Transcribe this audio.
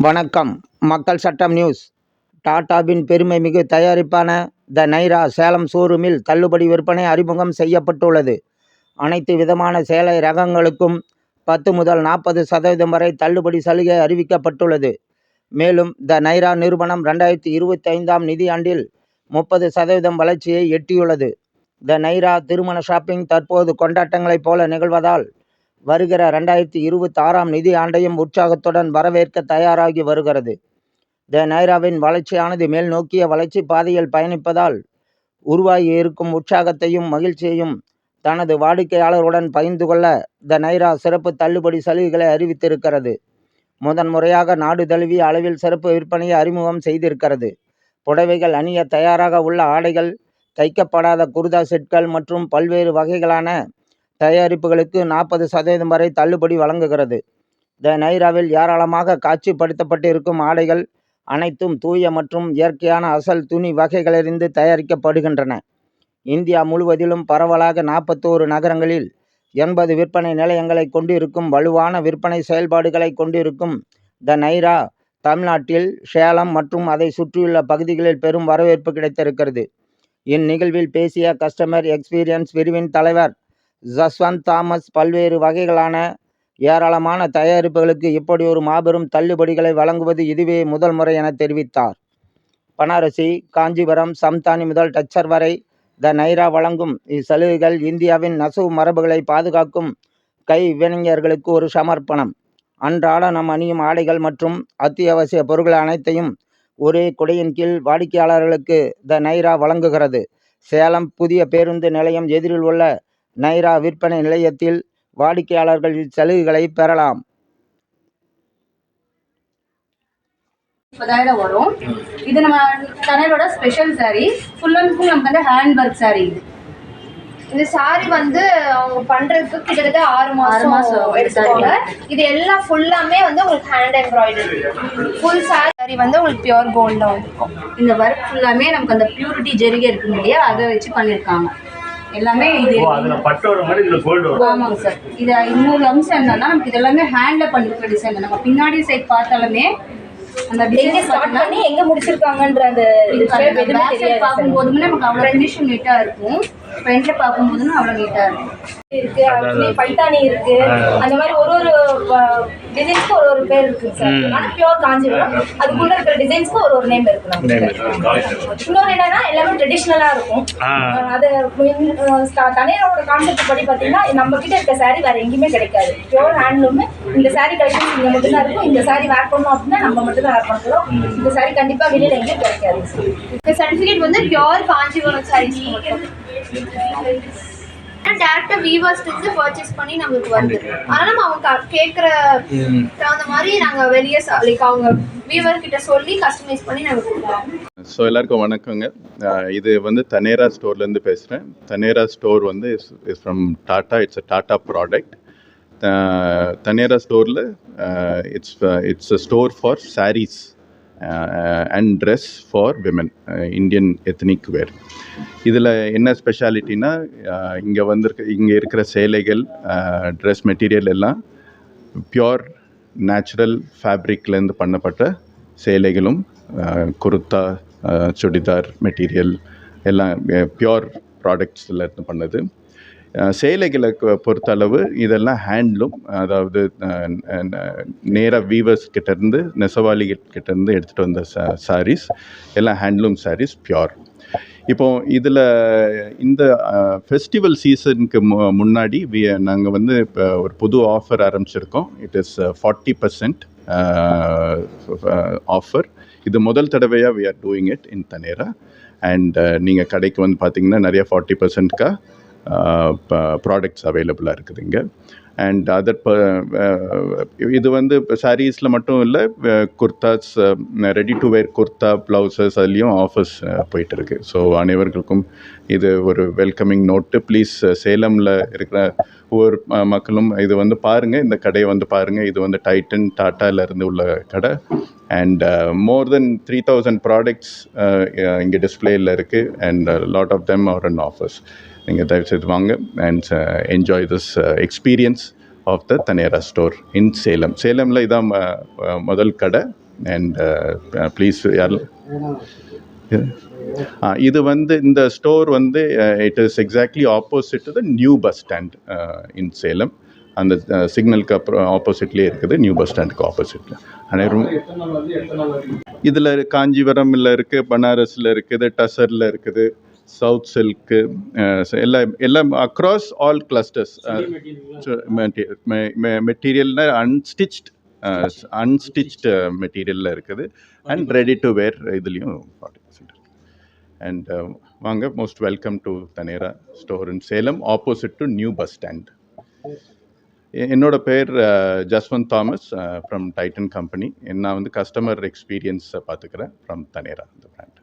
வணக்கம். மக்கள் சட்டம் நியூஸ். டாடாவின் பெருமை மிகு தயாரிப்பான த நைரா சேலம் ஷோரூமில் தள்ளுபடி விற்பனை அறிமுகம் செய்யப்பட்டுள்ளது. அனைத்து விதமான சேலை ரகங்களுக்கும் பத்து முதல் நாற்பது சதவீதம் வரை தள்ளுபடி சலுகை அறிவிக்கப்பட்டுள்ளது. மேலும் த நைரா நிறுவனம் ரெண்டாயிரத்தி இருபத்தி ஐந்தாம் நிதியாண்டில் முப்பது சதவீதம் வளர்ச்சியை எட்டியுள்ளது. த நைரா திருமண ஷாப்பிங் தற்போது கொண்டாட்டங்களைப் போல நிகழ்வதால் வருகிற ரெண்டாயிரத்தி இருபத்தி ஆறாம் நிதி ஆண்டையும் உற்சாகத்துடன் வரவேற்க தயாராகி வருகிறது. த நைராவின் வளர்ச்சியானது மேல் நோக்கிய வளர்ச்சி பாதையில் பயணிப்பதால் உருவாகி இருக்கும் உற்சாகத்தையும் மகிழ்ச்சியையும் தனது வாடிக்கையாளருடன் பகிர்ந்து கொள்ள த நைரா சிறப்பு தள்ளுபடி சலுகைகளை அறிவித்திருக்கிறது. முதன் முறையாக நாடு தழுவிய அளவில் சிறப்பு விற்பனையை அறிமுகம் செய்திருக்கிறது. புடவைகள் அணிய தயாராக உள்ள ஆடைகள் தைக்கப்படாத குர்தா செட்கள் மற்றும் பல்வேறு வகைகளான தயாரிப்புகளுக்கு நாற்பது சதவீதம் வரை தள்ளுபடி வழங்குகிறது. த நைராவில் ஏராளமாக காட்சிப்படுத்தப்பட்டிருக்கும் ஆடைகள் அனைத்தும் தூய மற்றும் இயற்கையான அசல் துணி வகைகளிலிருந்து தயாரிக்கப்படுகின்றன. இந்தியா முழுவதிலும் பரவலாக நாற்பத்தோரு நகரங்களில் எண்பது விற்பனை நிலையங்களை கொண்டிருக்கும் வலுவான விற்பனை செயல்பாடுகளை கொண்டிருக்கும் த நைரா தமிழ்நாட்டில் சேலம் மற்றும் அதை சுற்றியுள்ள பகுதிகளில் பெரும் வரவேற்பு கிடைத்திருக்கிறது. இந்நிகழ்வில் பேசிய கஸ்டமர் எக்ஸ்பீரியன்ஸ் பிரிவின் தலைவர் ஜஸ்வந்த் தாமஸ் பல்வேறு வகைகளான ஏராளமான தயாரிப்புகளுக்கு இப்படி ஒரு மாபெரும் தள்ளுபடிகளை வழங்குவது இதுவே முதல் முறை என தெரிவித்தார். பனாரசி காஞ்சிபுரம் சம்தானி முதல் டச்சர் வரை த நைரா வழங்கும் இச்சலுகைகள் இந்தியாவின் நெசவு மரபுகளை பாதுகாக்கும் கைவினைஞர்களுக்கு ஒரு சமர்ப்பணம். அன்றாட நாம் அணியும் ஆடைகள் மற்றும் அத்தியாவசிய பொருட்கள் அனைத்தையும் ஒரே குடையின் கீழ் வாடிக்கையாளர்களுக்கு த நைரா வழங்குகிறது. சேலம் புதிய பேருந்து நிலையம் எதிரில் உள்ள நைரா விற்பனை நிலையத்தில் வாடிக்கையாளர்கள் இச்சலுகைகளை பெறலாம். முப்பதாயிரம் வரும். இது நம்ம கனரோட special saree. Full and full நமக்கு வந்து ஹேண்ட் ஒர்க் saree. இது இந்த சாரி வந்து அவங்க பண்றதுக்கு கிட்டத்தட்ட ஆறு மாசம் மாசம் எடுத்துக்கோங்க. இது எல்லாம் ஃபுல்லாமே வந்து உங்களுக்கு ஹேண்ட் எம்ப்ராய்டரி ஃபுல் சாரி வந்து உங்களுக்கு பியூர் கோல்ட்ல வந்துருக்கும் இந்த ஒர்க் ஃபுல்லாமே நமக்கு அந்த பியூரிட்டி ஜெரிகை இருக்கு இல்லையா? அதை வச்சு பண்ணியிருக்காங்க எல்லாமே இது. ஆமாங்க சார். இது இன்னொரு அம்சம் என்னன்னா நமக்கு இது எல்லாமே ஹேண்ட்ல பண்ணிருக்க டிசைன் நம்ம பின்னாடி சைட் பார்த்தாலுமே அந்த எங்க ஸ்டார்ட் பண்ணி எங்க முடிச்சிருக்காங்கன்ற அந்த பார்க்கும்போதுமே நமக்கு அவ்வளோ ஃபினிஷிங் நீட்டாக இருக்கும். ஃப்ரண்ட்ல பார்க்கும்போதுமே அவ்வளோ நீட்டாக இருக்கு actually பைத்தானி இருக்கு. அந்த மாதிரி ஒரு ஒரு டிசைன்ஸ்க்கு ஒரு ஒரு பேர் இருக்கு சார் ஆனா பியூர் காஞ்சிபுரம் அதுக்குள்ள இருக்கிற டிசைன்ஸ்க்கு ஒரு ஒரு நேம் இருக்கு இன்னொரு என்னன்னா எல்லாமே ட்ரெடிஷ்னலா இருக்கும். அது தனியாரோட கான்செப்ட் படி பார்த்தீங்கன்னா நம்ம கிட்ட இருக்க saree வேற எங்கேயுமே கிடைக்காது. பியூர் ஹேண்ட்லூம் இந்த saree கலெக்ஷன் இங்க மட்டும் தான் இருக்கும். இந்த saree வேர் பண்ணோம் அப்படின்னா நம்ம மட்டும் தான் வேர் பண்ணுறோம் இந்த saree கண்டிப்பா வெளியில எங்கேயும் கிடைக்காது. இந்த சர்டிஃபிகேட் வந்து பியூர் காஞ்சிபுரம் சாரீஸ் மட்டும். டேரக்டா வீவர்ஸ்ல இருந்து பர்ச்சேஸ் பண்ணி நம்மளுக்கு வருது. அதனால நம்ம அவங்க க- கேக்குற தகுந்த மாதிரி நாங்க வெளியே லைக் அவங்க வீவர் கிட்ட சொல்லி கஸ்டமைஸ் பண்ணி நாங்க கொடுக்குறோம். ஸோ எல்லாருக்கும் வணக்கங்க. இது வந்து தனேரா ஸ்டோர்லேருந்து பேசுகிறேன் தனேரா ஸ்டோர் வந்து is from Tata it's a Tata product Taneira ஸ்டோரில் it's it's a store for sarees and dress for women Indian ethnic wear இதில் என்ன ஸ்பெஷாலிட்டினா uh, இங்கே வந்திருக்க இங்கே இருக்கிற சேலைகள் uh, ட்ரெஸ் மெட்டீரியல் எல்லாம் பியோர் நேச்சுரல் ஃபேப்ரிக்லேருந்து பண்ணப்பட்ட சேலைகளும் குர்த்தா சுடிதார் மெட்டீரியல் எல்லாம் uh, பியோர் ப்ராடக்ட்ஸில் இருந்து பண்ணது. சேலைகளை பொறுத்தளவு இதெல்லாம் ஹேண்ட்லூம் அதாவது நேராக வீவர்ஸ் கிட்டேருந்து நெசவாளிகிட்டேருந்து எடுத்துகிட்டு வந்த சா சாரீஸ் எல்லாம் ஹேண்ட்லூம் சாரீஸ் பியோர் இப்போ இதில் இந்த ஃபெஸ்டிவல் சீசனுக்கு மு முன்னாடி வி நாங்கள் வந்து இப்போ ஒரு புது ஆஃபர் ஆரம்பிச்சிருக்கோம். It is forty percent offer இது முதல் தடவையாக we are doing it in Taneira and நீங்கள் கடைக்கு வந்து பார்த்தீங்கன்னா நிறைய ஃபார்ட்டி பர்சன்ட்காக ப்ராடக்ட்ஸ் அவைலபிளாக இருக்குது இங்கே. அண்ட் அதர் இது வந்து இப்போ சாரீஸில் மட்டும் இல்லை kurtas ready to wear kurta blouses அதுலேயும் ஆஃபர்ஸ் போயிட்டு இருக்கு ஸோ அனைவர்களுக்கும் இது ஒரு வெல்கமிங் நோட்டு ப்ளீஸ் சேலமில் இருக்கிற ஒவ்வொரு மக்களும் இது வந்து பாருங்கள் இந்த கடையை வந்து பாருங்கள் இது வந்து டைட்டன் டாட்டால இருந்து உள்ள கடை. And more then three thousand products இங்கே டிஸ்பிளேயில் இருக்குது and lot of them are and offers நீங்கள் தயவுசெய்து வாங்க and enjoy this experience of the Taneira store in Salem சேலமில் இதான் ம- அஹ் முதல் கடை. அண்ட் ப்ளீஸ் யாரும் ஆ, இது வந்து இந்த ஸ்டோர் வந்து it is exactly opposite to the new bus stand in Salem அந்த சிக்னலுக்கு அப்புறம் ஆப்போசிட்லேயே இருக்குது நியூ பஸ் ஸ்டாண்டுக்கு ஆப்போசிட்டில் அனைவரும் இதில் காஞ்சிபுரமில் இருக்குது பனாரஸில் இருக்குது டசரில் இருக்குது. சவுத் சில்க்கு எல்லாம் எல்லாம் அக்ராஸ் ஆல் கிளஸ்டர்ஸ் மெட்டீரியல்னா அன்ஸ்டிச்ட் அன்ஸ்டிச்டு மெட்டீரியலில் இருக்குது. அண்ட் ரெடி டு வேர் இதுலேயும் ஃபார்ட்டி பர்சன்ட் அண்ட் வாங்க most welcome to Taneira store in Salem opposite to new bus stand என்னோட பேர் Jaswant Thomas from Titan company நான் வந்து கஸ்டமர் எக்ஸ்பீரியன்ஸை பார்த்துக்கிறேன் ஃப்ரம் தனேரா இந்த பிராண்ட்